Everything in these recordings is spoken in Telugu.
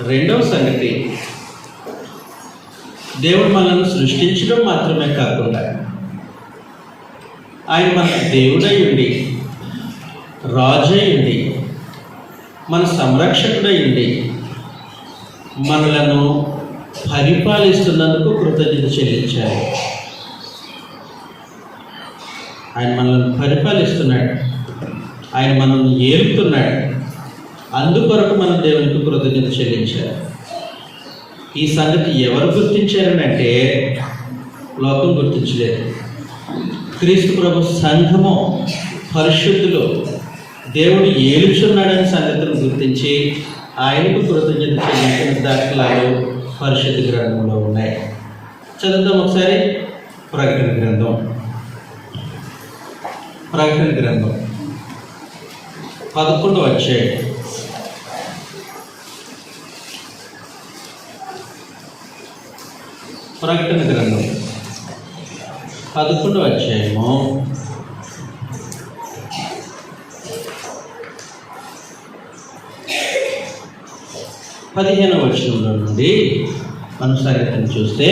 రెండవ సంగతి దేవుడు మనల్ని సృష్టించడం మాత్రమే కాకుండా ఆయన మన దేవుడై ఉండి ఉండి మన సంరక్షకుడై మనలను పరిపాలిస్తున్నందుకు కృతజ్ఞత చెల్లించాలి. ఆయన మనల్ని పరిపాలిస్తున్నాడు. ఆయన మనల్ని ఏలుతున్నాడు. అందుకొరకు మనం దేవునికి కృతజ్ఞత చెల్లించాలి. ఈ సంగతి ఎవరు గుర్తించారంటే లోకం గుర్తించలేదు. క్రీస్తు ప్రభు సంఘము పరిశుద్ధులు దేవుడు ఏలుచున్నాడనే సంగతిని గుర్తించి ఆయనకు కృతజ్ఞత చెల్లించిన దాఖలాలు పరిశుద్ధ గ్రంథంలో ఉన్నాయి. చదువుతాం ఒకసారి. ప్రకటన గ్రంథం. ప్రకటన గ్రంథం. పదకొండు వచ్చాయి ప్రకటన గ్రంథం పదకొండు అధ్యాయము. పదిహేను వచనంలో నుండి మనం చూస్తే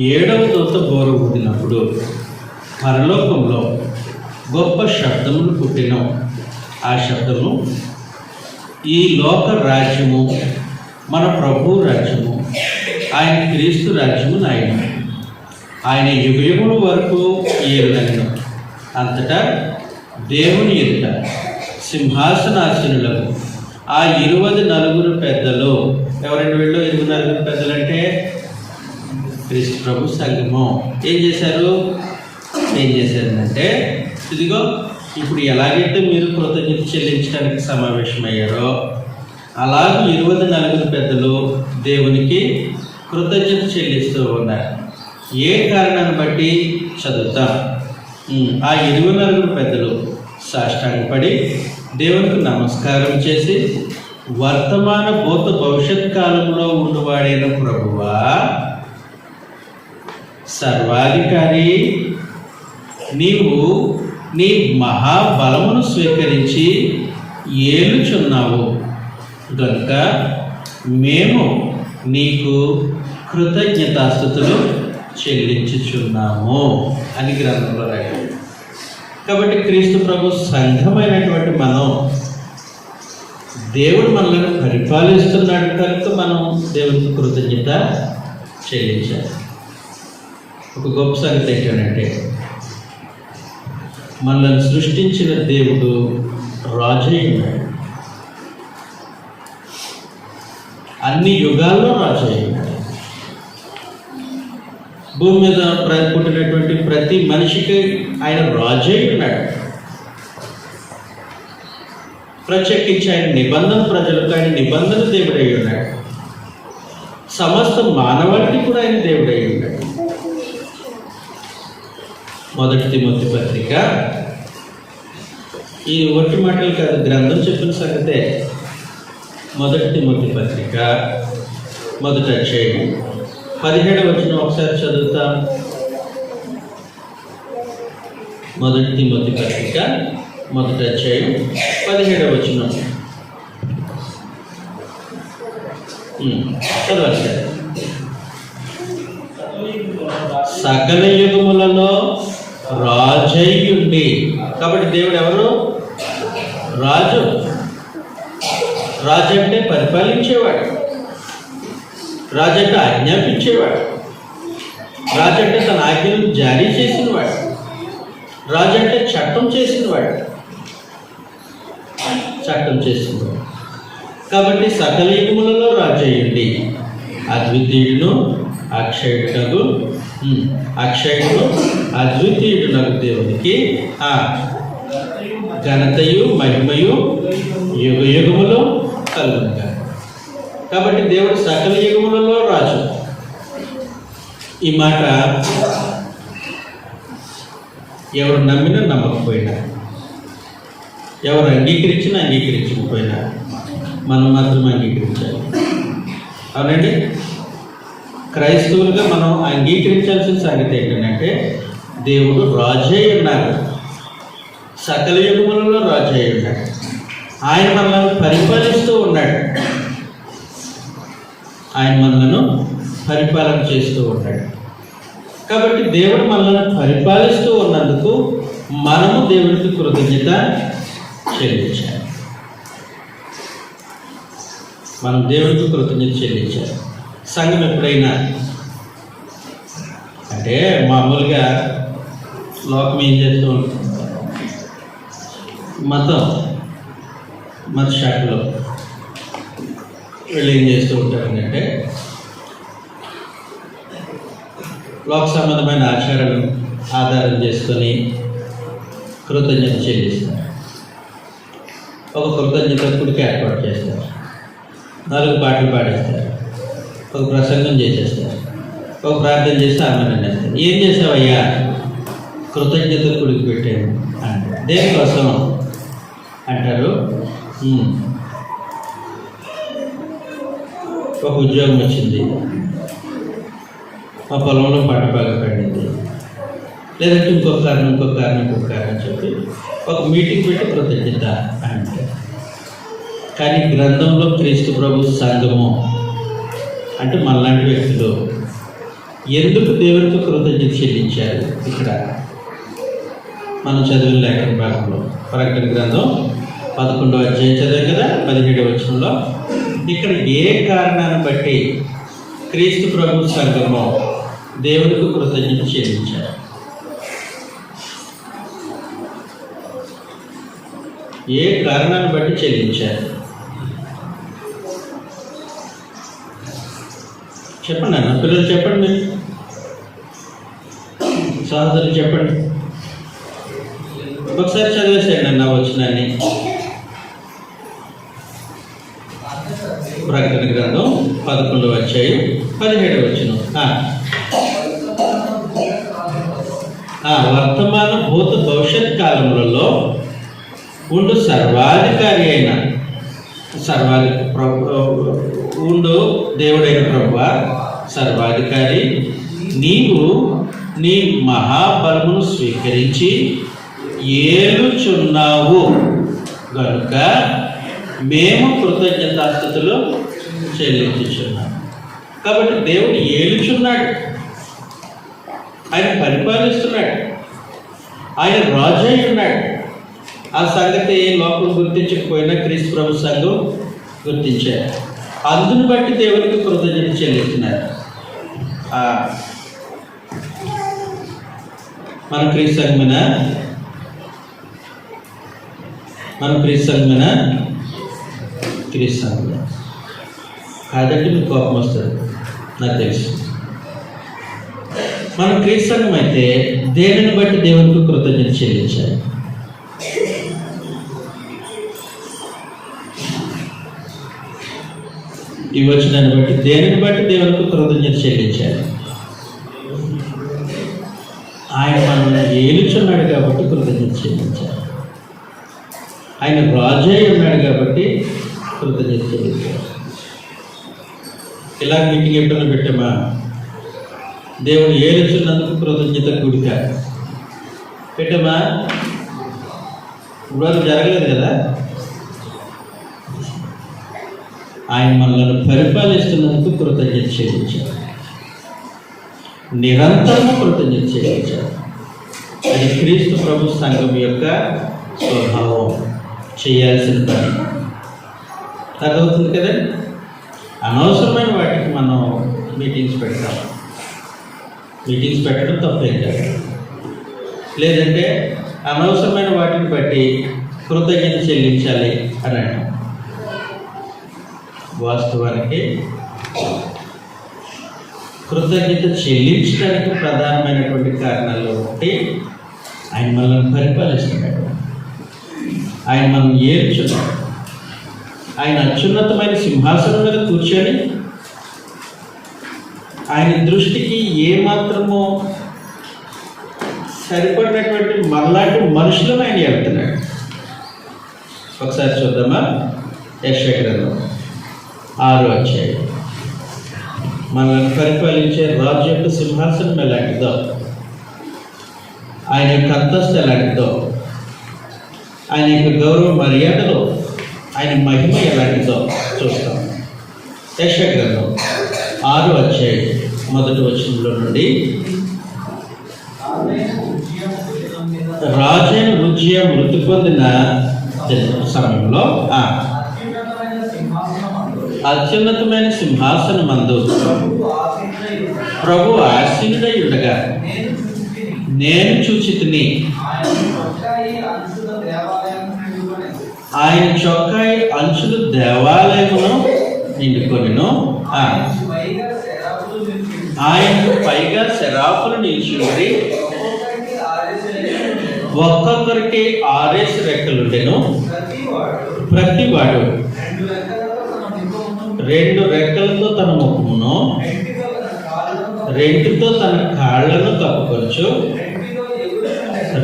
ఏడవ దూత బోర ఊదినప్పుడు పరలోకంలో గొప్ప శబ్దములు పుట్టిన ఆ శబ్దము ఈ లోక రాజ్యము మన ప్రభు రాజ్యం ఆయన క్రీస్తు రాజ్యము నాయన. ఆయన యుగయుగముల వరకు ఏలునను అంతటా దేవుని ఎదుట సింహాసనాశనులకు ఆ ఇరువది నలుగురు పెద్దలు ఎవరండి వీళ్ళు? ఇరువురు నలుగురు పెద్దలు అంటే క్రీస్తు ప్రభు సంగమం ఏం చేశారు? ఏం చేశారంటే ఇదిగో ఇప్పుడు ఎలాగైతే మీరు కృతజ్ఞత చెల్లించడానికి సమావేశమయ్యారో అలాగే ఇరవై నలుగురు పెద్దలు దేవునికి కృతజ్ఞత చెల్లిస్తూ ఉన్నారు. ఏ కారణాన్ని బట్టి చదువుతాం? ఆ ఇరవై నలుగురు పెద్దలు సాష్టాంగపడి దేవునికి నమస్కారం చేసి వర్తమాన భూత భవిష్యత్ కాలంలో ఉండువాడైన ప్రభువా సర్వాధికారి నీవు నీ మహాబలమును స్వీకరించి ఏలుచున్నావు. కనుక మేము నీకు కృతజ్ఞతాస్థుతులు చెల్లించుచున్నాము అని గ్రంథంలో రాయాలి కాబట్టి క్రీస్తు ప్రభు సంఘమైనటువంటి మనం దేవుడు మనల్ని పరిపాలిస్తున్నాడు కనుక మనం దేవునికి కృతజ్ఞత చెల్లించాలి. ఒక గొప్ప సంగతి ఏంటంటే మనల్ని సృష్టించిన దేవుడు రాజై అన్ని యుగాల్లో రాజై భూమి మీద పుట్టినటువంటి ప్రతి మనిషికి ఆయన రాజై ఉన్నాడు. ప్రత్యేకించి ఆయన నిబంధన ప్రజలకు ఆయన నిబంధన దేవుడై ఉన్నాడు. సమస్త మానవాళికి కూడా ఆయన దేవుడై ఉన్నాడు. మొదటి తిమోతి పత్రిక. ఈ ఒట్టి మాటలు కాదు గ్రంథం చెప్పిన సంగతే. మొదటి తిమోతి పత్రిక మొదటి అధ్యాయం పదిహేడు వచ్చిన ఒకసారి చదువుతాం. మొదటి మొదటి పత్రిక మొదటి అధ్యాయం పదిహేడవ వచ్చిన చదవండి. సకల యుగములలో రాజయ్యుండి. కాబట్టి దేవుడు ఎవరు? రాజు. రాజు అంటే పరిపాలించేవాడు. రాజట ఆజ్ఞాపించేవాడు. రాజట తన ఆజ్ఞను జారీ చేసినవాడు. రాజు అంటే చట్టం చేసినవాడు. చట్టం చేసినవాడు. కాబట్టి సకల యుగములలో రాజయ్యండి. అద్వితీయుడును అక్షయుడునగు ఉమ్, అక్షయుడు అద్వితీయుడునగు దేవునికి ఆ ఘనతయు మహిమయు యుగ యుగములో కలుగుతాయి కాబట్టి దేవుడు సకల యుగములలో రాజు. ఈ మాట ఎవరు నమ్మినా నమ్మకపోయినా ఎవరు అంగీకరించినా అంగీకరించకపోయినా మనం మాత్రం అంగీకరించాలి. అవునండి? క్రైస్తవులుగా మనం అంగీకరించాల్సిన సంగతి ఏంటంటే దేవుడు రాజే ఉన్నారు సకల యుగములలో రాజే ఉన్నాడు ఆయన మనల్ని పరిపాలిస్తూ ఉన్నాడు. ఆయన మనలను పరిపాలన చేస్తూ ఉంటాడు కాబట్టి దేవుడు మనల్ని పరిపాలిస్తూ ఉన్నందుకు మనము దేవుడికి కృతజ్ఞత చెల్లించాలి. మనం దేవుడికి కృతజ్ఞత చెల్లించాలి. సంఘం ఎప్పుడైనా అంటే మామూలుగా లోకం ఏం చేస్తూ ఉంటుంది? మతం మత శాఖలో. వీళ్ళు ఏం చేస్తూ ఉంటారంటే లోక సంబంధమైన ఆచారాలను ఆధారం చేసుకొని కృతజ్ఞత చెల్లిస్తారు. ఒక కృతజ్ఞత కుడికి ఏర్పాటు చేస్తారు. నాలుగు పాటలు పాడేస్తారు. ఒక ప్రసంగం చేసేస్తారు. ఒక ప్రార్థన చేస్తే ఆమె చేస్తారు ఏం చేసావయ్యా? కృతజ్ఞత కుడికి పెట్టాను అంటే దేనికోసం? అంటారు ఒక ఉద్యోగం వచ్చింది. మా పొలంలో పంట బాగా పండింది. లేదంటే ఇంకొక కారణం ఇంకొక కారణం ఇంకొక కారణం చెప్పి ఒక మీటింగ్ పెట్టి కృతజ్ఞత అంటే కానీ గ్రంథంలో క్రీస్తు ప్రభు సంఘము అంటే మనలాంటి వ్యక్తులు ఎందుకు దేవునికి కృతజ్ఞత చెల్లించారు? ఇక్కడ మనం చదివిన లేఖన భాగంలో. ప్రకటన గ్రంథం పదకొండవ అధ్యాయం చదివాం కదా? పదిహేడవ వచనంలో. ఇక్కడ ఏ కారణాన్ని బట్టి క్రీస్తు ప్రభు సంఘము దేవునికి కృతజ్ఞత చెల్లించారు? ఏ కారణాన్ని బట్టి చెల్లించారు? చెప్పండి అన్న పిల్లలు చెప్పండి మీరు. సహోదరులు చెప్పండి. ఒకసారి చదివేసేయండి అన్న వచ్చినాన్ని ప్రకటన గ్రంథం పదకొండవ వచ్చాయి పదిహేడు వచ్చిన వర్తమాన భూత భవిష్యత్ కాలములలో ఉండు సర్వాధికారి అయిన సర్వాధి ఉండు దేవుడైన ప్రభు సర్వాధికారి. నీవు నీ మహాబలమును స్వీకరించి ఏలుచున్నావు. కనుక మేము కృతజ్ఞతాస్థుతులు చెల్లించుచున్నాం. కాబట్టి దేవుడు ఏలుచున్నాడు. ఆయన పరిపాలిస్తున్నాడు. ఆయన రాజు అయి ఉన్నాడు. ఆ సంగతి లోకం గుర్తించకపోయినా క్రీస్తు ప్రభు సంఘం గుర్తించారు. అందును బట్టి దేవునికి కృతజ్ఞత చెల్లిస్తున్నారు. మన క్రీస్తు సంఘమైన మన క్రీస్తు సంఘమైన క్రీస్తాను సంఘం మీకు కోపం వస్తుంది. నాకు తెలుసు. మనం క్రీస్తు అయితే దేనిని బట్టి దేవునికి కృతజ్ఞత చెల్లించాలి? ఈ వచనాన్ని బట్టి దేనిని బట్టి దేవునికి కృతజ్ఞత చెల్లించాలి? ఆయన మనల్ని ఏలుచున్నాడు కాబట్టి కృతజ్ఞత చెల్లించాలి. ఆయన రాజే ఉన్నాడు కాబట్టి కృతజ్ఞత చెల్లించాలి ఇలా మీటింగ్ ఎప్పుడైనా పెట్టామా? దేవుడు ఏలుచున్నందుకు కృతజ్ఞత కూడిక పెట్టామా? ఇప్పుడు జరగలేదు కదా? ఆయన మనల్ని పరిపాలిస్తున్నందుకు కృతజ్ఞత చెల్లించారు నిరంతరము కృతజ్ఞత చెల్లించారు అది క్రీస్తు ప్రభు సంఘం యొక్క స్వభావం. చేయాల్సిన పని. అర్థమవుతుంది కదా. అనవసరమైన వాటికి మనం మీటింగ్స్ పెడతాం. మీటింగ్స్ పెట్టడం తప్పేం కాదు. లేదంటే అనవసరమైన వాటిని బట్టి కృతజ్ఞత చెల్లించాలి అని అంటాం వాస్తవానికి కృతజ్ఞత చెల్లించడానికి ప్రధానమైనటువంటి కారణాల్లో ఒకటి ఆయన మనల్ని పరిపాలిస్తున్నాడు. ఆయన మనం ఏర్చున్నాడు ఆయన అత్యున్నతమైన సింహాసనం మీద కూర్చొని ఆయన దృష్టికి ఏమాత్రమో సరిపడినటువంటి మనలాంటి మనుషులను ఆయన వెళ్తున్నాడు ఒకసారి చూద్దామా? యశ్వగ్రంథం ఆరు వచ్చాయి మనల్ని పరిపాలించే రాజు యొక్క సింహాసనం ఎలాంటిదో ఆయన యొక్క అంతస్తు ఎలాంటిదో ఆయన యొక్క గౌరవ మర్యాదలో ఆయన మహిమ ఎలాంటిదో చూస్తాం. గ్రంథం ఆరు వచ్చే మొదటి వచనంలో నుండి. రాజైన రుచియ మృతి పొందిన సమయంలో అత్యున్నతమైన సింహాసనం మందు ప్రభు ఆశీనుడై ఉండగా నేను చూచి తిని ఆయన చొక్కాయి అంచులు దేవాలయమును నిండుకొనిను. ఆయనకు పైగా శరాఫులు నిలిచింది ఒక్కొక్కరికి ఆరేసి రెక్కలుండెను. ప్రతి వాడు రెండు రెక్కలతో తన ముఖమును రెంటితో తన కాళ్ళను కప్పుకొచ్చు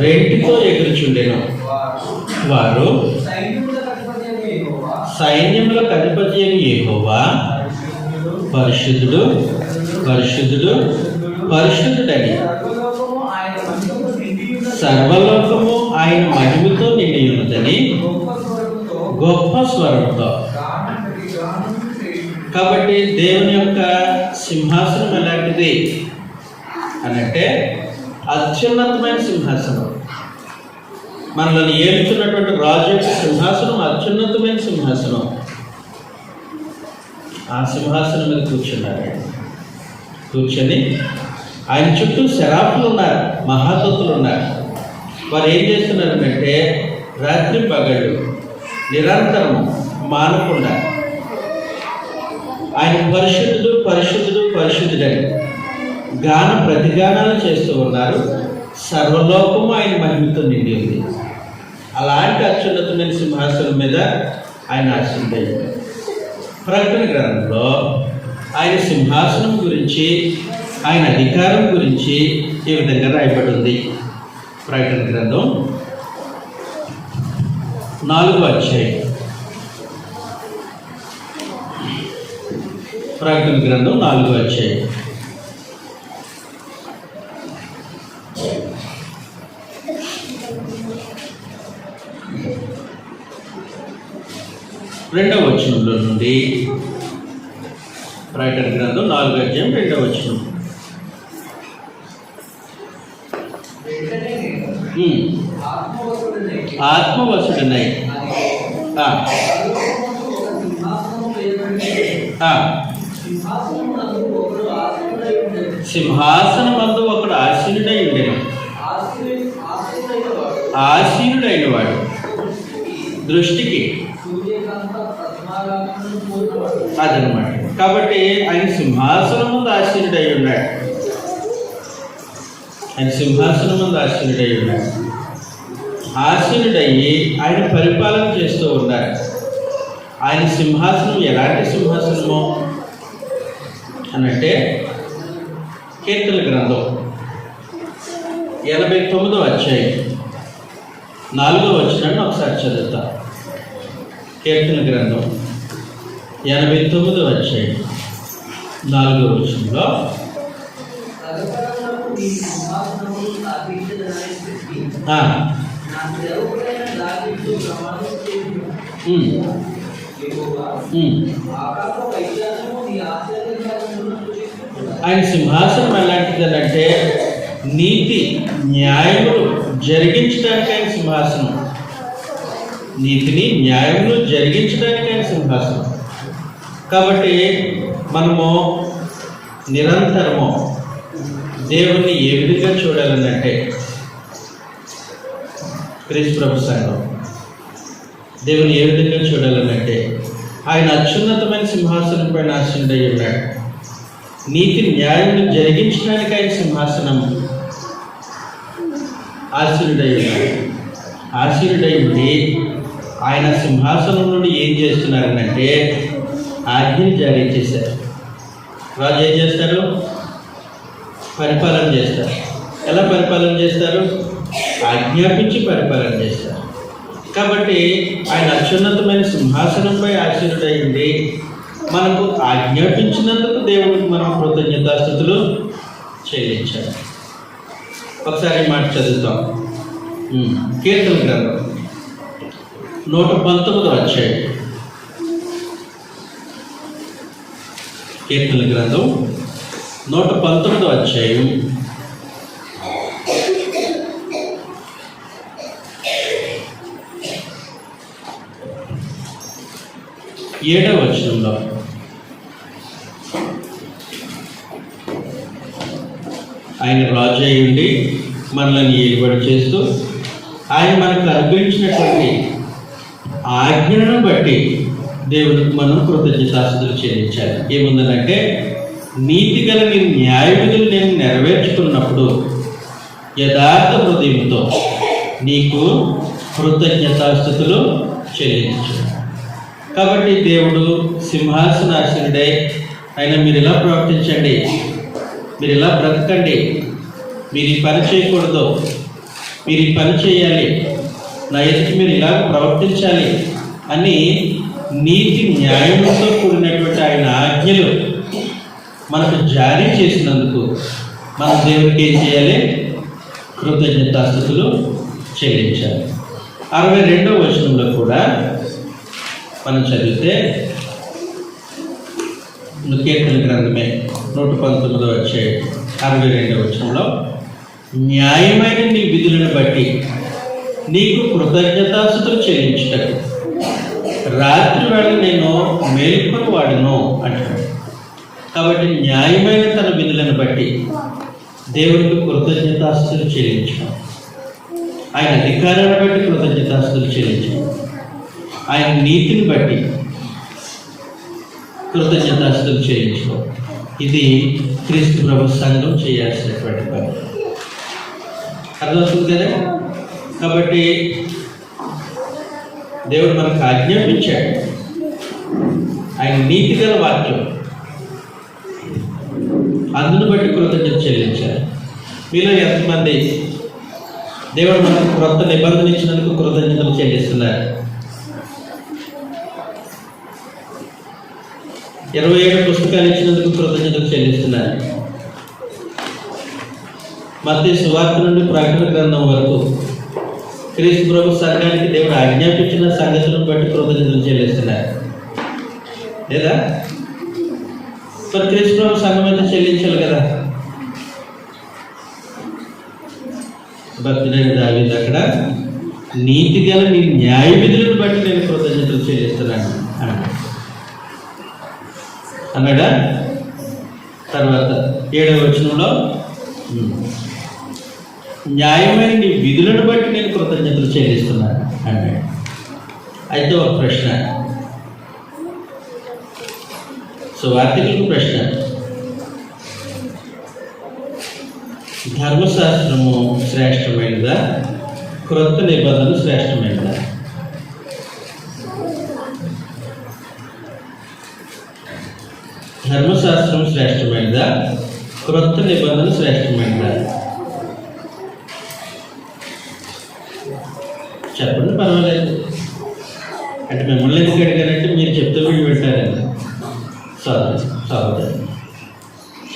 రెంటితో ఎగురుచుండెను. వారు సైన్యములకు అధిపతి అని యెహోవా? పరిశుద్ధుడు పరిశుద్ధుడు పరిశుద్ధుడని. సర్వలోకము ఆయన మహిమతో నిండి ఉన్నదని గొప్ప స్వరంతో కాబట్టి దేవుని యొక్క సింహాసనం ఎలాంటిది? అనంటే అత్యున్నతమైన సింహాసనం. మనల్ని ఏలుచున్నటువంటి రాజు యొక్క సింహాసనం అత్యున్నతమైన సింహాసనం. ఆ సింహాసనం మీద కూర్చున్నారు. కూర్చొని ఆయన చుట్టూ శరాఫులు ఉన్నారు మహాసత్తులు ఉన్నారు. వారు ఏం చేస్తున్నారంటే రాత్రి పగళ్ళు నిరంతరం మానకుండా ఆయన పరిశుద్ధుడు పరిశుద్ధుడు పరిశుద్ధుడని గాన ప్రతిగానాలు చేస్తూ ఉన్నారు. సర్వలోకము ఆయన మహిమతో నిండి ఉంది. అలాంటి అత్యున్నతమైన సింహాసనం మీద ఆయన ఆశీర్వదించారు ప్రకటన గ్రంథంలో ఆయన సింహాసనం గురించి ఆయన అధికారం గురించి ఈ విధంగా రాయబడి ఉంది ప్రకటన గ్రంథం నాలుగో అధ్యాయం. ప్రకటన గ్రంథం నాలుగో అధ్యాయం. రెండవ వచనంలో నుండి ప్రకటన గ్రంథం నాలుగో అధ్యాయం రెండవ వచనం. ఉమ్. సింహాసనమందు ఒకడు ఆశీనుడై ఉండేను. ఆశీనుడైన వాడు దృష్టికి అదనమాట కాబట్టి ఆయన సింహాసనం ముందు ఆశ్చర్యుడై ఉన్నాడు. ఆయన సింహాసనం ముందు ఆశ్చర్యుడై ఉన్నాడు. ఆశ్చర్యుడయ్యి ఆయన పరిపాలన చేస్తూ ఉన్నారు. ఆయన సింహాసనం ఎలాంటి సింహాసనమో అనంటే కీర్తన గ్రంథం ఎనభై తొమ్మిదో అధ్యాయం నాలుగో వచ్చినట్టు ఒకసారి చదువుతాను కీర్తన గ్రంథం ఎనభై తొమ్మిది అధ్యాయం నాలుగో వచనంలో. ఆయన సింహాసనం ఎలాంటిదనంటే నీతి న్యాయములు జరిగించడానికి ఆయన సింహాసనం. నీతిని న్యాయములు జరిగించడానికి ఆయన సింహాసనం. కాబట్టి మనము నిరంతరము దేవుణ్ణి ఏ విధంగా చూడాలనంటే క్రీస్ ప్రభు సంఘం దేవుని ఏ విధంగా చూడాలనంటే ఆయన అత్యున్నతమైన సింహాసనం పైన ఆశీనుడై ఉన్నాడు. నీతి న్యాయం జరిగించడానికి ఆయన సింహాసనం ఆశీనుడై ఉన్నాడు. ఆశీనుడై ఉండి ఆయన సింహాసనం నుండి ఏం చేస్తున్నారంటే ఆజ్ఞలు జారీ చేశారు. రాజు ఏం చేస్తారు? పరిపాలన చేస్తారు. ఎలా పరిపాలన చేస్తారు? ఆజ్ఞాపించి పరిపాలన చేస్తారు. కాబట్టి ఆయన అత్యున్నతమైన సింహాసనంపై ఆశీనుడైంది మనకు ఆజ్ఞాపించినందుకు దేవుడికి మనం కృతజ్ఞతాస్థుతులు చెల్లించాలి. ఒకసారి మాట చదువుతాం. కీర్తన గ్రంథం. నూట పంతొమ్మిది వచ్చాయి కీర్తన గ్రంథం నూట పంతొమ్మిది వచ్చాయి ఏడవ వచనంలో. ఆయన రాజు అయి ఉండి మనల్ని ఏలుబడి చేస్తూ ఆయన మనకు అనుగ్రహించినటువంటి ఆజ్ఞలను బట్టి దేవునికి మనం కృతజ్ఞతాస్తులు చెల్లించాలి. ఏముందనంటే నీతి గల నీ నేను నెరవేర్చుకున్నప్పుడు యథార్థ హృదయంతో నీకు కృతజ్ఞతాస్థుతులు చెల్లించు కాబట్టి దేవుడు సింహాసనాశనుడై ఆయన మీరు ఇలా ప్రవర్తించండి? మీరు ఇలా బ్రతకండి? మీరు ఈ పని చేయకూడదు. మీరు ఈ పని చేయాలి. నా ఎదుటి మీరు ఇలా ప్రవర్తించాలి అని నీతి న్యాయంతో కూడినటువంటి ఆయన ఆజ్ఞలు మనకు జారీ చేసినందుకు మన దేవుడికి ఏం చేయాలి? కృతజ్ఞతాస్థుతులు చెల్లించాలి. అరవై రెండవ వచనంలో కూడా మనం చదివితే కీర్తన గ్రంథమే నూట పంతొమ్మిదో వచ్చే అరవై రెండవ వచనంలో న్యాయమైన నీ విధులను బట్టి నీకు కృతజ్ఞతాసుతులు చెల్లించటకు. రాత్రి వేళ నేను మేల్కొని వాడును అంటాడు. కాబట్టి న్యాయమైన తన విధులను బట్టి దేవుడికి కృతజ్ఞతాస్తులు చెల్లించడం ఆయన అధికారాన్ని బట్టి కృతజ్ఞతాస్తులు చెల్లించడం ఆయన నీతిని బట్టి కృతజ్ఞతాస్తులు చెల్లించడం ఇది క్రీస్తు ప్రభు సంఘం చేయాల్సినటువంటి పని. అర్థమవుతుంది కదా? కాబట్టి దేవుడు మనకు ఆజ్ఞాపించాడు. ఆయన నీతి గల వాక్యం. అందును బట్టి కృతజ్ఞత చెల్లించాలి. మీలో ఎంతమంది దేవుడు మనకు క్రొత్త నిబంధన ఇచ్చినందుకు కృతజ్ఞతలు చెల్లిస్తున్నారు? ఇరవై ఏడు పుస్తకాలు ఇచ్చినందుకు కృతజ్ఞతలు చెల్లిస్తున్నారు. మధ్య సువార్త నుండి ప్రకటన గ్రంథం వరకు క్రీస్తు ప్రభు సంఘానికి దేవుడు ఆజ్ఞాపించిన సంగతులను బట్టి కృతజ్ఞతలు చెల్లిస్తున్నారు. లేదా? మరి క్రీస్తు ప్రభు సంఘం అయితే చెల్లించాలి కదా. భక్తుడైన దావీదు అక్కడ నీతి గల నీ న్యాయ విధులను బట్టి నేను కృతజ్ఞతలు చెల్లిస్తున్నాను. అన్నాడు. అన్నాడా? తర్వాత ఏడవ వచనంలో న్యాయమైన నీ విధులను బట్టి నేను కృతజ్ఞతలు చెల్లిస్తున్నాను. అన్నాడు అయితే ఒక ప్రశ్న. సో వార్తికులకు ప్రశ్న. ధర్మశాస్త్రము శ్రేష్టమైనదా? క్రొత్త నిబంధన శ్రేష్టమైనదా? ధర్మశాస్త్రం శ్రేష్టమైనదా? క్రొత్త నిబంధన శ్రేష్టమైనదా? చెప్పండి పర్వాలేదు. అంటే మిమ్మల్ని ఎందుకు అడిగారంటే మీరు చెప్తూ వీళ్ళు పెట్టారండి సోదరు సోదరు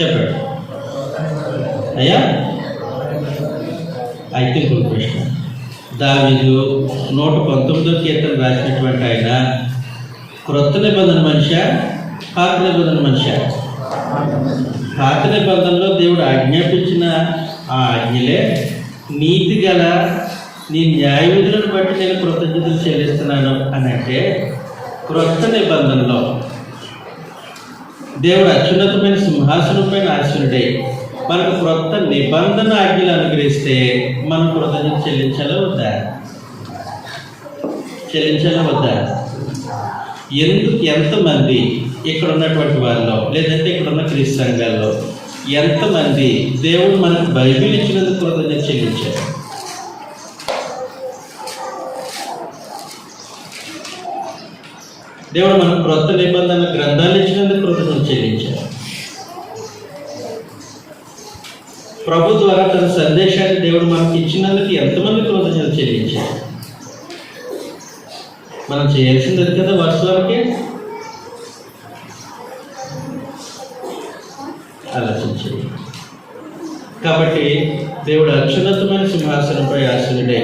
చెప్పండి. అయ్యా? అయితే ఇంకొక ప్రశ్న. దావీదు నూట పంతొమ్మిదో కీర్తన రాసినటువంటి ఆయన క్రొత్త నిబంధన మనిషి? పాత నిబంధన మనిషి? పాత నిబంధనలో దేవుడు ఆజ్ఞాపించిన ఆ ఆజ్ఞలే నీతి గల నీ న్యాయవిధులను బట్టి నేను కృతజ్ఞతలు చెల్లిస్తున్నాను అని అంటే క్రొత్త నిబంధనలో దేవుడు అత్యున్నతమైన సింహాసనం పైన ఆశనుడై మనకు క్రొత్త నిబంధన ఆజ్ఞలు అనుగ్రహిస్తే మనం కృతజ్ఞత చెల్లించాలా వద్దా? చెల్లించాలా వద్దా? ఎందుకు ఎంతమంది ఇక్కడ ఉన్నటువంటి వారిలో లేదంటే ఇక్కడ ఉన్న క్రీస్తు సంఘాల్లో ఎంతమంది దేవుడు మనకు బైబిల్ ఇచ్చినందుకు కృతజ్ఞత చెల్లించారు? దేవుడు మనం క్రొత్త నిబంధన గ్రంథాలు ఇచ్చినందుకు కృతజ్ఞత చెల్లించారు ప్రభు ద్వారా తన సందేశాన్ని దేవుడు మనకి ఇచ్చినందుకు ఎంతమంది కృతజ్ఞత చెల్లించారు మనం చేయాల్సింది కదా వాస్తవానికి ఆలోచించండి. కాబట్టి దేవుడు అత్యున్నతమైన సింహాసనంపై ఆశనుడే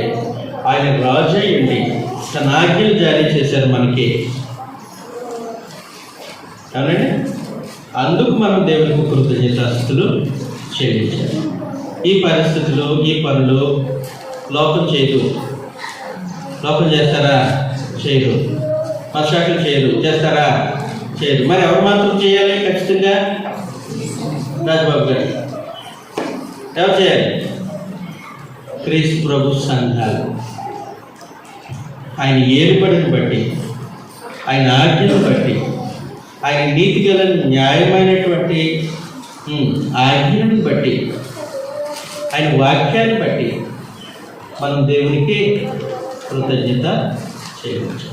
ఆయన రాజయ్యండి తన ఆజ్ఞలు జారీ చేశారు మనకి. అవునండి అందుకు మనం దేవునికి కృతజ్ఞతాస్తులు చెల్లించాలి ఈ పరిస్థితులు ఈ పనులు లోకం చేయదు. లోకం చేస్తారా? చేయరు మత్స్యాకులు చేయరు చేస్తారా? చేయరు మరి ఎవరు మాత్రం చేయాలి ఖచ్చితంగా? రాజబాబు గారు. ఎవరు చేయాలి? క్రీస్తు ప్రభు సంఘాలు. ఆయన ఏలుబడిని బట్టి ఆయన ఆజ్ఞను బట్టి ఆయన నీతి గల న్యాయమైనటువంటి ఉమ్, బట్టి ఆయన వాక్యాన్ని బట్టి మనం దేవునికి కృతజ్ఞత చేయవచ్చు